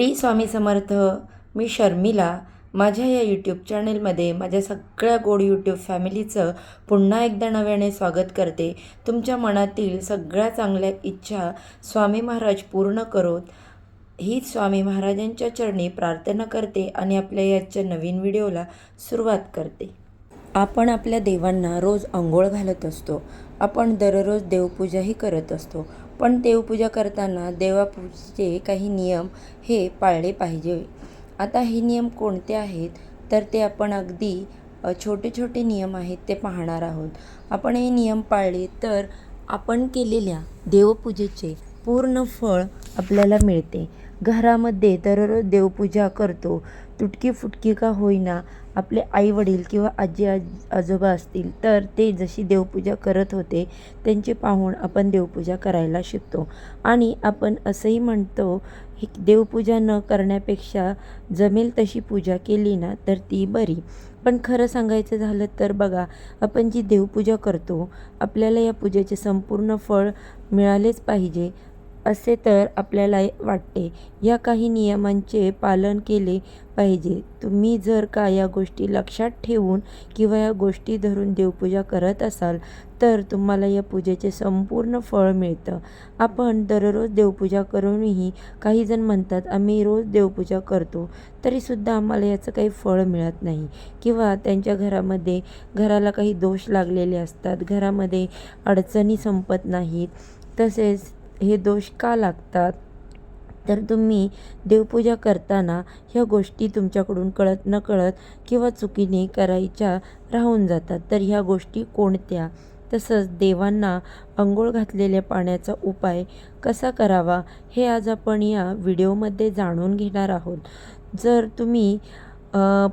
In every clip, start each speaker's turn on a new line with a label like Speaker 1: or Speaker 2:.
Speaker 1: T Swami Samarth मी शर्मिला. माझ्या या YouTube चॅनेलमध्ये माझ्या सगळ्या गोड यूट्यूब फॅमिलीचं पुन्हा एकदा नव्याने स्वागत करते. तुमच्या मनातील सगळ्या चांगल्या इच्छा स्वामी महाराज पूर्ण करोत. हीच स्वामी महाराजांच्या चरणी प्रार्थना करते आणि आपल्या याच्या नवीन व्हिडिओला सुरुवात करते. आपण आपल्या देवांना रोज आंघोळ घालत असतो. आपण दररोज देवपूजाही करत असतो. पण देवपूजा करताना देवापूजेचे काही नियम हे पाळले पाहिजे. आता हे नियम कोणते आहेत? तर ते आपण अगदी छोटे छोटे नियम आहेत ते पाहणार आहोत. आपण हे नियम पाळले तर आपण केलेल्या देवपूजेचे पूर्ण फळ आपल्याला मिळते. घरामध्ये दररोज देवपूजा करतो. तुटकी फुटकी का होईना आपले आई वडील किंवा आजी आज आजोबा असतील तर ते जशी देवपूजा करत होते त्यांची पाहून आपण देवपूजा करायला शिकतो. आणि आपण असंही म्हणतो ही देवपूजा न करण्यापेक्षा जमेल तशी पूजा केली ना तर ती बरी. पण खरं सांगायचं झालं तर बघा आपण जी देवपूजा करतो आपल्याला या पूजेचे संपूर्ण फळ मिळालेच पाहिजे. असे तर आपल्याला वाटते. या काही नियमांचे पालन केले पाहिजे. तुम्ही जर का या गोष्टी लक्षात ठेवून किंवा या गोष्टी धरून देवपूजा करत असाल तर तुम्हाला या पूजेचे संपूर्ण फळ मिळतं. आपण दररोज देवपूजा करूनही काही जण म्हणतात आम्ही रोज देवपूजा करतो. तरीसुद्धा आम्हाला याचं काही फळ मिळत नाही. किंवा त्यांच्या घरामध्ये घराला काही दोष लागलेले असतात घरामध्ये अडचणी संपत नाहीत. तसेच हे दोष का लागतात? तर तुम्ही देवपूजा करताना ह्या गोष्टी तुमच्याकडून कळत नकळत किंवा चुकीने करायच्या राहून जातात. तर ह्या गोष्टी कोणत्या? तसंच देवांना अंघोळ घातलेल्या पाण्याचा उपाय कसा करावा हे आज आपण या व्हिडिओमध्ये जाणून घेणार आहोत. जर तुम्ही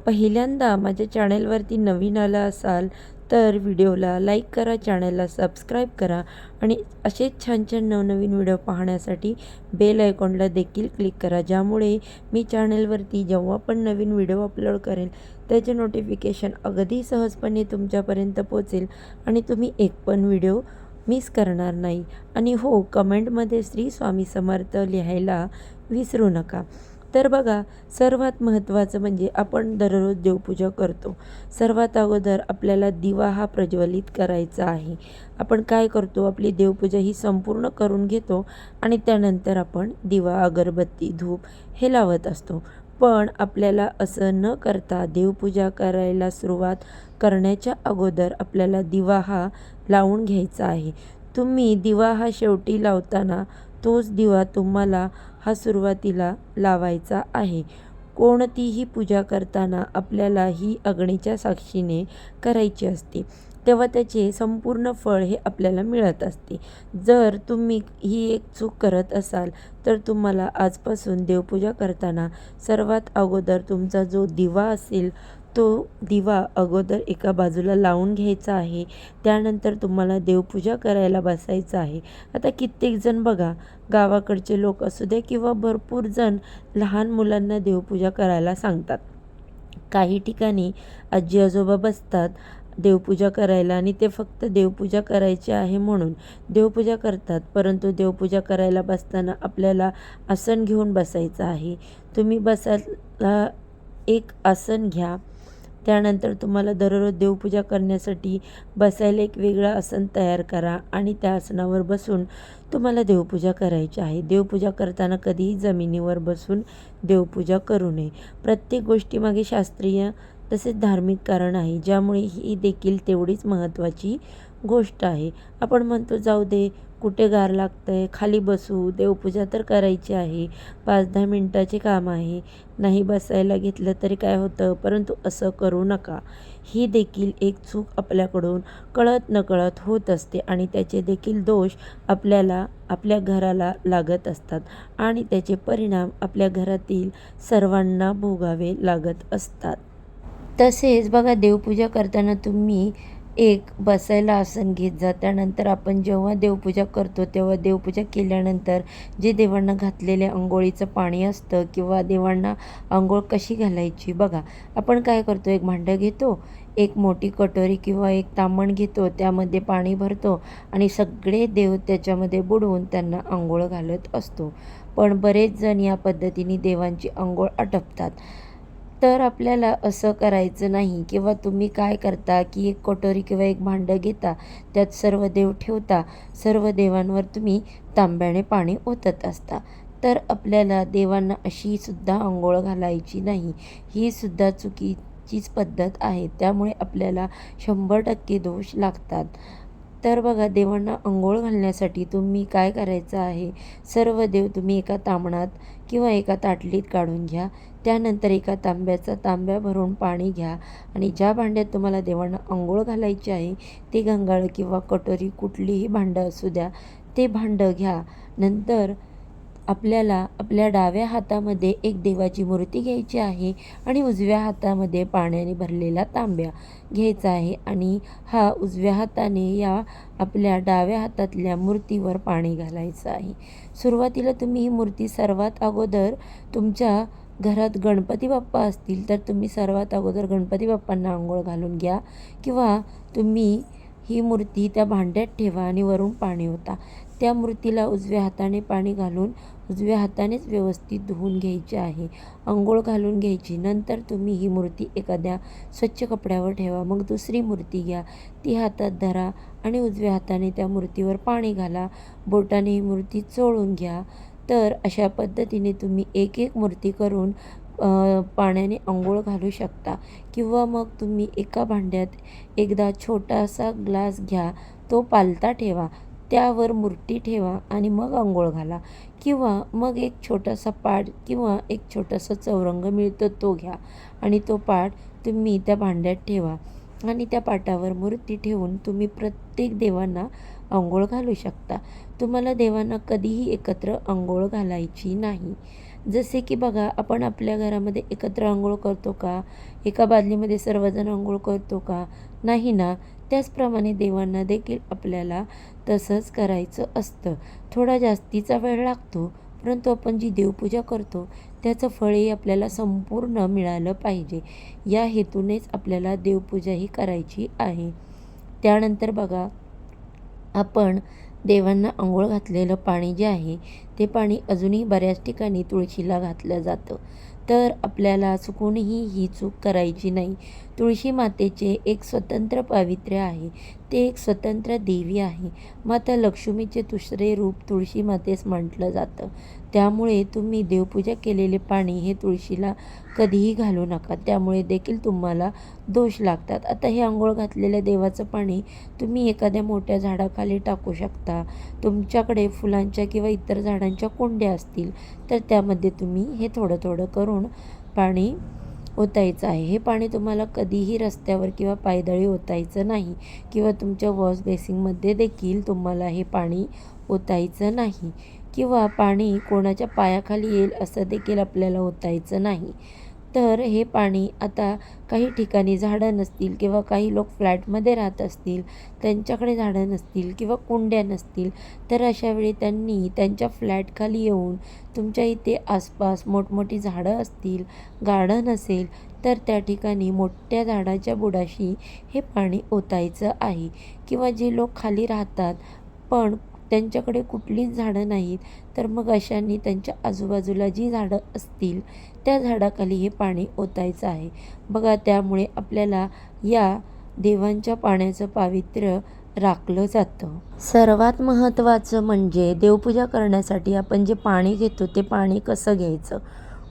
Speaker 1: पहिल्यांदा माझ्या चॅनेलवरती नवीन आला असाल तर व्हिडिओला लाईक करा चॅनलला सबस्क्राईब करा आणि असेच छान छान नवनवीन व्हिडिओ पाहण्यासाठी बेल आयकॉनला देखील क्लिक करा ज्यामुळे मी चॅनलवरती जेव्हा पण नवीन व्हिडिओ अपलोड करेल त्याचे नोटिफिकेशन अगदी सहजपणे तुमच्यापर्यंत पोचेल आणि तुम्ही एक पण व्हिडिओ मिस करणार नाही. आणि हो कमेंटमध्ये श्री स्वामी समर्थ लिहायला विसरू नका. तर बघा सर्वात महत्त्वाचं म्हणजे आपण दररोज देवपूजा करतो. सर्वात अगोदर आपल्याला दिवा हा प्रज्वलित करायचा आहे. आपण काय करतो? आपली देवपूजा ही संपूर्ण करून घेतो आणि त्यानंतर आपण दिवा अगरबत्ती धूप हे लावत असतो. पण आपल्याला असं न करता देवपूजा करायला सुरुवात करण्याच्या अगोदर आपल्याला दिवा हा लावून घ्यायचा आहे. तुम्ही दिवा हा शेवटी लावताना तोच दिवा तुम्हाला हा सुरुवातीला लावायचा आहे. कोणतीही पूजा करताना आपल्याला ही अग्नीच्या साक्षीने करायची असते. तेव्हा त्याचे संपूर्ण फळ हे आपल्याला मिळत असते. जर तुम्ही ही एक चूक करत असाल तर तुम्हाला आजपासून देवपूजा करताना सर्वात अगोदर तुमचा जो दिवा असेल तो दिवा अगोदर एका बाजूला लावून घ्यायचा आहे. त्यानंतर तुम्हाला देवपूजा करायला बसायचं आहे. आता कित्येकजण बघा गावाकडचे लोक असू दे किंवा भरपूर जण लहान मुलांना देवपूजा करायला सांगतात. काही ठिकाणी आजी आजोबा बसतात देवपूजा करायला आणि ते फक्त देवपूजा करायची आहे म्हणून देवपूजा करतात. परंतु देवपूजा करायला बसताना आपल्याला आसन घेऊन बसायचं आहे. तुम्ही बसायला एक आसन घ्या. त्यानंतर तुम्हाला दररोज देवपूजा करण्यासाठी बसायला एक वेगळं आसन तयार करा आणि त्या आसनावर बसून तुम्हाला देवपूजा करायची आहे. देवपूजा करताना कधीही जमिनीवर बसून देवपूजा करू नये. प्रत्येक गोष्टीमागे शास्त्रीय तसेच धार्मिक कारण आहे ज्यामुळे ही देखील तेवढीच महत्त्वाची गोष्ट आहे. आपण म्हणतो जाऊ दे कुठे गार लागतं आहे खाली बसू देवपूजा तर करायची आहे. पाच दहा मिनटाचे काम आहे. नाही बसायला घेतलं तरी काय होतं? परंतु असं करू नका. ही देखील एक चूक आपल्याकडून कळत नकळत होत असते आणि त्याचे देखील दोष आपल्याला आपल्या घराला लागत असतात आणि त्याचे परिणाम आपल्या घरातील सर्वांना भोगावे लागत असतात. तसेच बघा देवपूजा करताना तुम्ही एक बसायला आसन घेत जा. त्यानंतर आपण जेव्हा देवपूजा करतो तेव्हा देवपूजा केल्यानंतर जे देवांना घातलेले आंघोळीचं पाणी असतं किंवा देवांना आंघोळ कशी घालायची बघा. आपण काय करतो एक भांडं घेतो एक मोठी कटोरी किंवा एक तामण घेतो त्यामध्ये पाणी भरतो आणि सगळे देव त्याच्यामध्ये बुडवून त्यांना आंघोळ घालत असतो. पण बरेच जण या पद्धतीने देवांची अंघोळ आटपतात तर आपल्याला असं करायचं नाही किंवा तुम्ही काय करता की एक कटोरी किंवा एक भांडं घेता त्यात सर्व देव ठेवता सर्व देवांवर तुम्ही तांब्याने पाणी ओतत असता. तर आपल्याला देवांना अशी सुद्धा आंघोळ घालायची नाही. ही सुद्धा चुकीचीच पद्धत आहे. त्यामुळे आपल्याला शंभर टक्के दोष लागतात. तर बघा देवांना अंघोळ घालण्यासाठी तुम्ही काय करायचं आहे? सर्व देव तुम्ही एका तांबणात किंवा एका ताटलीत काढून घ्या. त्यानंतर एका तांब्याचा तांब्या भरून पाणी घ्या आणि ज्या भांड्यात तुम्हाला देवांना अंघोळ घालायची आहे ते गंगाळ किंवा कटोरी कुठलीही भांडं असू द्या ते भांडं घ्या. नंतर आपल्याला आपल्या डाव्या हातामध्ये एक देवाची मूर्ती घ्यायची आहे आणि उजव्या हातामध्ये पाण्याने भरलेला तांब्या घ्यायचा आहे आणि हा उजव्या हाताने या आपल्या डाव्या हातातल्या मूर्तीवर पाणी घालायचं आहे. सुरुवातीला तुम्ही ही मूर्ती सर्वात अगोदर तुमच्या घरात गणपती बाप्पा असतील तर तुम्ही सर्वात अगोदर गणपती बाप्पांना आंघोळ घालून घ्या किंवा तुम्ही ही मूर्ती त्या भांड्यात ठेवा आणि वरून पाणी होता त्या मूर्तीला उजव्या हाताने पाणी घालून उजव्या हातानेच व्यवस्थित धुवून घ्यायची आहे. अंघोळ घालून घ्यायची. नंतर तुम्ही ही मूर्ती एखाद्या स्वच्छ कपड्यावर ठेवा. मग दुसरी मूर्ती घ्या. ती हातात धरा आणि उजव्या हाताने त्या मूर्तीवर पाणी घाला. बोटाने ही मूर्ती चोळून घ्या. तर अशा पद्धतीने तुम्ही एक एक मूर्ती करून पाण्याने अंघोळ घालू शकता. किंवा मग तुम्ही एका भांड्यात एकदा छोटासा ग्लास घ्या. तो पालता ठेवा. त्यावर मूर्ती ठेवा आणि मग आंघोळ घाला. किंवा मग एक छोटासा पाट किंवा एक छोटासा चौरंग मिळतो तो घ्या आणि तो पाट तुम्ही त्या भांड्यात ठेवा आणि त्या पाटावर मूर्ती ठेवून तुम्ही प्रत्येक देवांना आंघोळ घालू शकता. तुम्हाला देवांना कधीही एकत्र आंघोळ घालायची नाही. जसे की बघा आपण आपल्या घरामध्ये एकत्र आंघोळ करतो का? एका बादलीमध्ये सर्वजण आंघोळ करतो का? नाही ना. त्याचप्रमाणे देवांना देखील आपल्याला तसंच करायचं असतं. थोडा जास्तीचा वेळ लागतो परंतु आपण जी देवपूजा करतो त्याचं फळही आपल्याला संपूर्ण मिळालं पाहिजे. या हेतूनेच आपल्याला देवपूजा ही करायची आहे. त्यानंतर बघा आपण देवांना आंघोळ घातलेलं पाणी जे आहे ते पाणी अजूनही बऱ्याच ठिकाणी तुळशीला घातलं जातं. तर आपल्याला चुकूनही ही चूक करायची नाही. तुळशी मातेचे एक स्वतंत्र पावित्र्य आहे. ते एक स्वतंत्र देवी आहे. माता लक्ष्मीचे दुसरे रूप तुळशी मातेस म्हटलं जातं. त्यामुळे तुम्ही देवपूजा केलेले पाणी हे तुळशीला कधीही घालू नका. त्यामुळे देखील तुम्हाला दोष लागतात. आता हे आंघोळ घातलेल्या देवाचं पाणी तुम्ही एखाद्या मोठ्या झाडाखाली टाकू शकता. तुमच्याकडे फुलांच्या किंवा इतर झाडांच्या कोंड्या असतील तर त्यामध्ये तुम्ही हे थोडं थोडं करून पाणी ओतायचं आहे. हे पाणी तुम्हाला कधीही रस्त्यावर किंवा पायदळी ओतायचं नाही किंवा तुमच्या वॉश बेसिंगमध्ये देखील तुम्हाला हे पाणी ओतायचं नाही किंवा पाणी कोणाच्या पायाखाली येईल असं देखील आपल्याला ओतायचं नाही. तर हे पाणी आता काही ठिकाणी झाडं नसतील किंवा काही लोक फ्लॅटमध्ये राहत असतील त्यांच्याकडे झाडं नसतील किंवा कुंड्या नसतील तर अशावेळी त्यांनी त्यांच्या फ्लॅटखाली येऊन तुमच्या इथे आसपास मोठमोठी झाडं असतील गार्डन असेल तर त्या ठिकाणी मोठ्या झाडाच्या बुडाशी हे पाणी ओतायचं आहे. किंवा जे लोक खाली राहतात पण त्यांच्याकडे कुठलीच झाडं नाहीत तर मग अशांनी त्यांच्या आजूबाजूला जी झाडं असतील त्या झाडाखाली हे पाणी ओतायचं आहे. बघा त्यामुळे आपल्याला या देवांच्या पाण्याचं पावित्र्य राखलं जातं. सर्वात महत्त्वाचं म्हणजे देवपूजा करण्यासाठी आपण जे पाणी घेतो ते पाणी कसं घ्यायचं?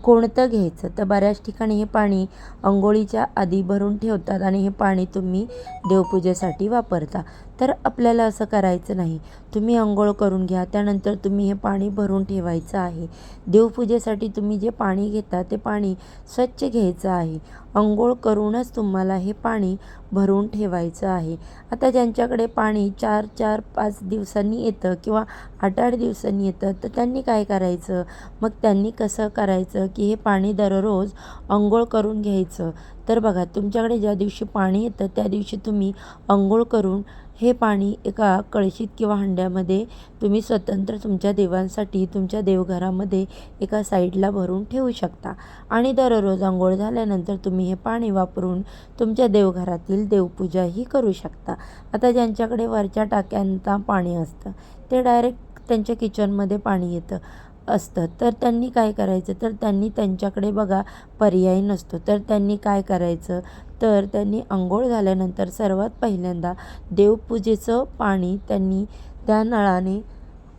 Speaker 1: कोणतं घ्यायचं? तर बऱ्याच ठिकाणी हे पाणी अंघोळीच्या आधी भरून ठेवतात आणि हे पाणी तुम्ही देवपूजेसाठी वापरता. तर आपल्याला असं करायचं नाही. तुम्ही अंघोळ करून घ्या त्यानंतर तुम्ही हे पाणी भरून ठेवायचं आहे. देवपूजेसाठी तुम्ही जे पाणी घेता ते पाणी स्वच्छ घ्यायचं आहे. अंघोळ करूनच तुम्हाला हे पाणी भरून ठेवायचं आहे. आता ज्यांच्याकडे पाणी चार चार पाच दिवसांनी येतं किंवा आठ आठ दिवसांनी येतं तर त्यांनी काय करायचं? मग त्यांनी कसं करायचं की हे पाणी दररोज अंघोळ करून घ्यायचं? तर बघा तुमच्याकडे ज्या दिवशी पाणी येतं त्या दिवशी तुम्ही अंघोळ करून हे पाणी एका कळशीत किंवा हंड्यामध्ये तुम्ही स्वतंत्र तुमच्या देवांसाठी तुमच्या देवघरामध्ये एका साईडला भरून ठेवू शकता. आणि दररोज आंघोळ झाल्यानंतर तुम्ही हे पाणी वापरून तुमच्या देवघरातील देवपूजाही करू शकता. आता ज्यांच्याकडे वरच्या टाक्यांना पाणी असतं ते डायरेक्ट त्यांच्या किचनमध्ये पाणी येतं. असतं. तर त्यांनी काय करायचं? तर त्यांनी त्यांच्याकडे बघा पर्याय नसतो. तर त्यांनी काय करायचं? तर त्यांनी आंघोळ झाल्यानंतर सर्वात पहिल्यांदा देवपूजेचं पाणी त्यांनी त्या नळाने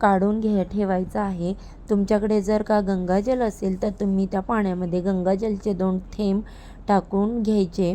Speaker 1: काढून घे ठेवायचं आहे. तुमच्याकडे जर का गंगाजल असेल तर तुम्ही त्या पाण्यामध्ये गंगाजलचे दोन थेंब टाकून घ्यायचे.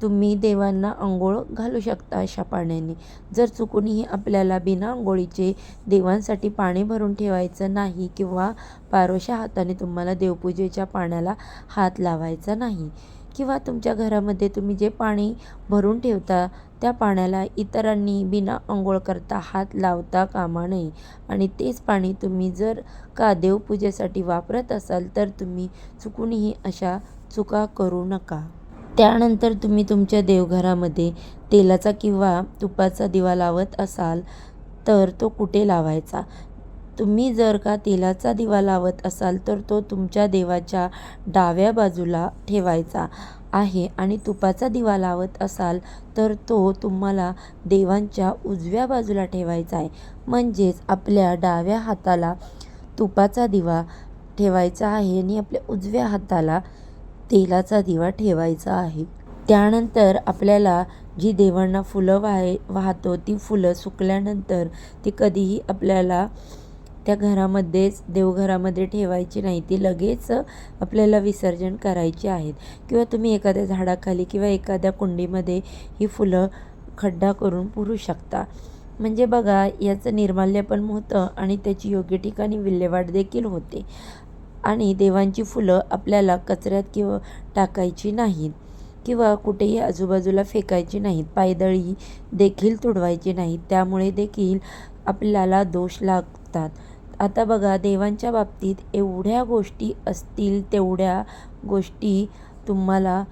Speaker 1: तुम्ही देवांना आंघोळ घालू शकता अशा पाण्याने. जर चुकूनही आपल्याला बिना आंघोळीचे देवांसाठी पाणी भरून ठेवायचं नाही किंवा पारोशा हाताने तुम्हाला देवपूजेच्या पाण्याला हात लावायचा नाही किंवा तुमच्या घरामध्ये तुम्ही जे पाणी भरून ठेवता त्या पाण्याला इतरांनी बिना आंघोळ करता हात लावता कामा नये. आणि तेच पाणी तुम्ही जर का देवपूजेसाठी वापरत असाल तर तुम्ही चुकूनही अशा चुका करू नका. त्यानंतर तुम्ही तुमच्या देवघरामध्ये तेलाचा किंवा तुपाचा दिवा लावत असाल तर तो कुठे लावायचा? तुम्ही जर का तेलाचा दिवा लावत असाल तर तो तुमच्या देवाच्या डाव्या बाजूला ठेवायचा आहे आणि तुपाचा दिवा लावत असाल तर तो तुम्हाला देवांच्या उजव्या बाजूला ठेवायचा आहे. म्हणजेच आपल्या डाव्या हाताला तुपाचा दिवा ठेवायचा आहे आणि आपल्या उजव्या हाताला तेलाचा दिवा ठेवायचा आहे. त्यानंतर आपल्याला जी देवांना फुलं वाहे वाहतो ती फुलं सुकल्यानंतर ती कधीही आपल्याला त्या घरामध्येच देवघरामध्ये ठेवायची नाही ती लगेच आपल्याला विसर्जन करायची आहेत. किंवा तुम्ही एखाद्या झाडाखाली किंवा एखाद्या कुंडीमध्ये ही फुलं खड्डा करून पुरू शकता. म्हणजे बघा याचं निर्माल्य पण होतं आणि त्याची योग्य ठिकाणी विल्हेवाट देखील होते. आणि देवांची फुलं आपल्याला कचऱ्यात किंवा टाकायची नाहीत किंवा कुठेही आजूबाजूला फेकायची नाहीत. पायदळी देखील तुडवायची नाहीत. त्यामुळे देखील आपल्याला दोष लागतात. आता बघा देवांच्या बाबतीत एवढ्या गोष्टी असतील तेवढ्या गोष्टी तुम्हाला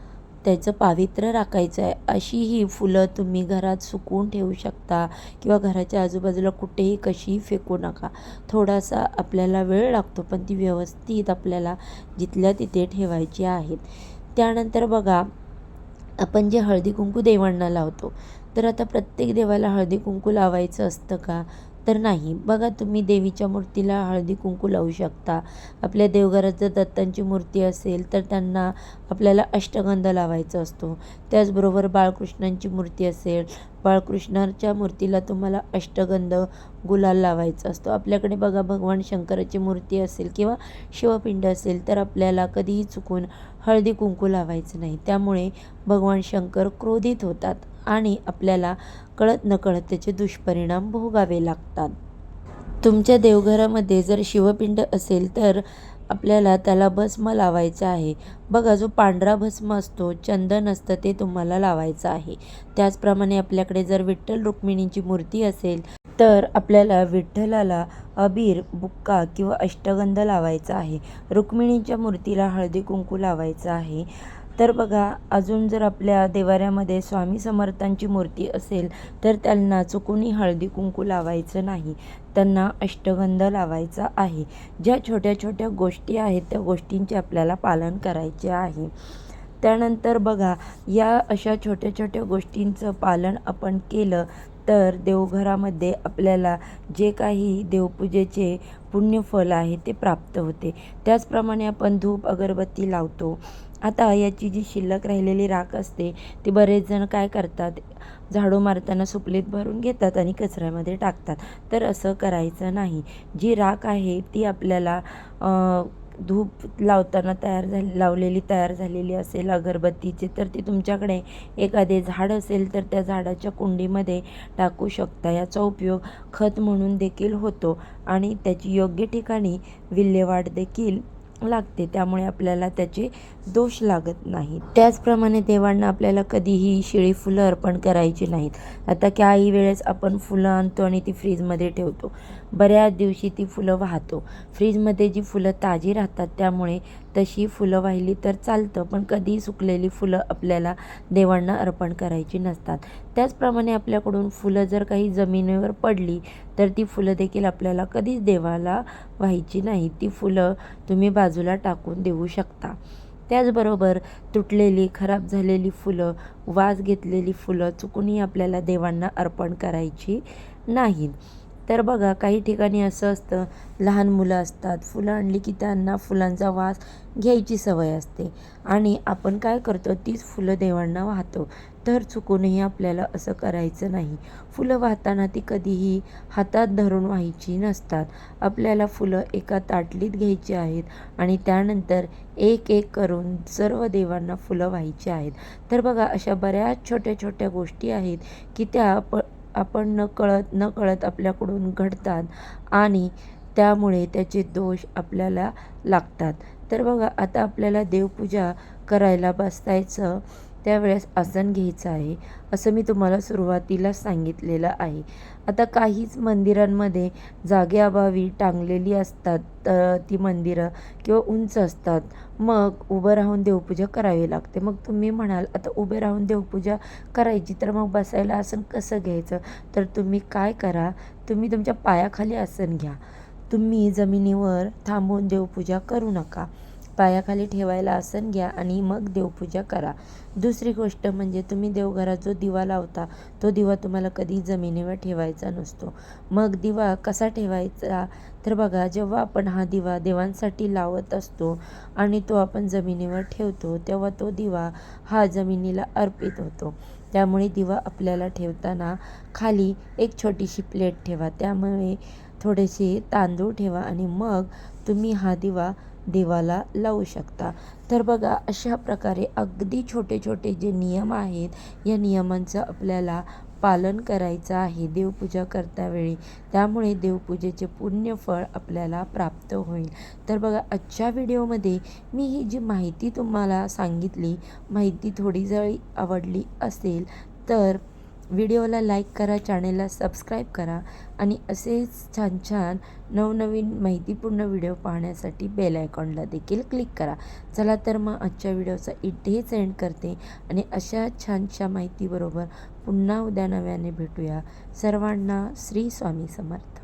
Speaker 1: त्याचं पावित्र्य राखायचं आहे. अशी ही फुलं तुम्ही घरात सुकवून ठेवू शकता किंवा घराच्या आजूबाजूला कुठेही कशीही फेकू नका. थोडासा आपल्याला वेळ लागतो पण ती व्यवस्थित आपल्याला जिथल्या तिथे ठेवायची आहेत त्यानंतर बघा आपण जे हळदी कुंकू देवांना लावतो तर आता प्रत्येक देवाला हळदी कुंकू लावायचं असतं का? तर नाही. बघा तुम्ही देवीच्या मूर्तीला हळदी कुंकू लावू शकता. आपल्या देवघरात जर दत्तांची मूर्ती असेल तर त्यांना आपल्याला अष्टगंध लावायचा असतो. त्याचबरोबर बाळकृष्णांची मूर्ती असेल बाळकृष्णाच्या मूर्तीला तुम्हाला अष्टगंध गुलाल लावायचा असतो. आपल्याकडे बघा भगवान शंकराची मूर्ती असेल किंवा शिवपिंड असेल तर आपल्याला कधीही चुकून हळदी कुंकू लावायचं नाही. त्यामुळे भगवान शंकर क्रोधित होतात आणि आपल्याला कळत नकळत त्याचे दुष्परिणाम भोगावे लागतात. तुमच्या देवघरामध्ये जर शिवपिंड असेल तर आपल्याला त्याला भस्म लावायचं आहे. बघा जो पांढरा भस्म असतो चंदन असतं ते तुम्हाला लावायचं आहे. त्याचप्रमाणे आपल्याकडे जर विठ्ठल रुक्मिणीची मूर्ती असेल तर आपल्याला विठ्ठलाला अबीर बुक्का किंवा अष्टगंध लावायचा आहे. रुक्मिणीच्या मूर्तीला हळदी कुंकू लावायचं आहे. तर बघा अजून जर आपल्या देवाऱ्यामध्ये स्वामी समर्थांची मूर्ती असेल तर त्यांना चुकूनही हळदी कुंकू लावायचं नाही. त्यांना अष्टगंध लावायचा आहे. ज्या छोट्या छोट्या गोष्टी आहेत त्या गोष्टींचे आपल्याला पालन करायचे आहे. त्यानंतर बघा या अशा छोट्या छोट्या गोष्टींचं पालन आपण केलं तर देवघरामध्ये आपल्याला जे काही देवपूजेचे पुण्यफल आहे ते प्राप्त होते. त्याचप्रमाणे आपण धूप अगरबत्ती लावतो. आता याची जी शिल्लक राहिलेली राख असते ती बरेच जण काय करतात? झाडू मारताना सुपलीत भरून घेतात आणि कचऱ्यामध्ये टाकतात. तर असं करायचं नाही. जी राख आहे ती आपल्याला धूप लावताना तयार झाली लावलेली तयार झालेली असेल अगरबत्तीची तर ती तुमच्याकडे एखादे झाड असेल तर त्या झाडाच्या कुंडीमध्ये टाकू शकता. याचा उपयोग खत म्हणून देखील होतो आणि त्याची योग्य ठिकाणी विल्हेवाट देखील लागते त्यामुळे आपल्याला त्याचे दोष लागत नाहीत. त्याचप्रमाणे देवांना आपल्याला कधीही शिळी फुलं अर्पण करायची नाहीत. आता काही वेळेस आपण फुलं आणतो आणि ती फ्रीजमध्ये ठेवतो. बऱ्याच दिवशी ती फुलं वाहतो. फ्रीजमध्ये जी फुलं ताजी राहतात त्यामुळे तशी फुलं वाहिली तर चालतं पण कधी सुकलेली फुलं आपल्याला देवांना अर्पण करायची नसतात. त्याचप्रमाणे आपल्याकडून फुलं जर काही जमिनीवर पडली तर ती फुलं देखील आपल्याला कधीच देवाला व्हायची नाही. ती फुलं तुम्ही बाजूला टाकून देऊ शकता. त्याचबरोबर तुटलेली खराब झालेली फुलं वास घेतलेली फुलं चुकूनही आपल्याला देवांना अर्पण करायची नाहीत. तर बघा काही ठिकाणी असं असतं लहान मुलं असतात फुलं आणली की त्यांना फुलांचा वास घ्यायची सवय असते. आणि आपण काय करतो तीच फुलं देवांना वाहतो. तर चुकूनही आपल्याला असं करायचं नाही. फुलं वाहताना ती कधीही हातात धरून व्हायची नसतात. आपल्याला फुलं एका ताटलीत घ्यायची आहेत आणि त्यानंतर एक एक करून सर्व देवांना फुलं व्हायची आहेत. तर बघा अशा बऱ्याच छोट्या छोट्या गोष्टी आहेत की त्या प आपण न कळत न कळत आपल्याकडून घडतात आणि त्यामुळे त्याचे दोष आपल्याला लागतात. तर बघा आता आपल्याला देवपूजा करायला बसायचं त्यावेळेस आसन घ्यायचं आहे असं मी तुम्हाला सुरुवातीला सांगितलेलं आहे. आता काहीच मंदिरांमध्ये जागेअभावी टांगलेली असतात तर ती मंदिरं किंवा उंच असतात. मग उभं राहून देवपूजा करावी लागते. मग तुम्ही म्हणाल आता उभे राहून देवपूजा करायची तर मग बसायला आसन कसं घ्यायचं? तर तुम्ही काय करा तुम्ही तुमच्या पायाखाली आसन घ्या. तुम्ही जमिनीवर थांबून देवपूजा करू नका. पायाखाली ठेवायला आसन घ्या आणि मग देवपूजा करा. दुसरी गोष्ट म्हणजे तुम्ही देवघरात जो दिवा लावता तो दिवा तुम्हाला कधी जमिनीवर ठेवायचा नसतो. मग दिवा कसा ठेवायचा? तर बघा जेव्हा आपण हा दिवा देवांसाठी लावत असतो आणि तो आपण जमिनीवर ठेवतो तेव्हा तो दिवा हा जमिनीला अर्पित होतो. त्यामुळे दिवा आपल्याला ठेवताना खाली एक छोटीशी प्लेट ठेवा. त्यामुळे थोडेसे तांदूळ ठेवा आणि मग तुम्ही हा दिवा देवाला लावू शकता. तर बघा अशा प्रकारे अगदी छोटे छोटे जे नियम आहेत या नियमांचं आपल्याला पालन करायचं आहे देवपूजा करतावेळी. त्यामुळे देवपूजेचे पुण्यफळ आपल्याला प्राप्त होईल. तर बघा आजच्या व्हिडिओमध्ये मी ही जी माहिती तुम्हाला सांगितली माहिती थोडी जरी आवडली असेल तर व्हिडिओला लाईक करा चॅनेलला सबस्क्राईब करा आणि असेच छान छान नवनवीन माहितीपूर्ण व्हिडिओ पाहण्यासाठी बेल आयकॉनला देखील क्लिक करा. चला तर मग आजच्या व्हिडिओचा इथेच एंड करते आणि अशा छानशा माहितीबरोबर पुन्हा उद्या नव्याने भेटूया. सर्वांना श्री स्वामी समर्थ.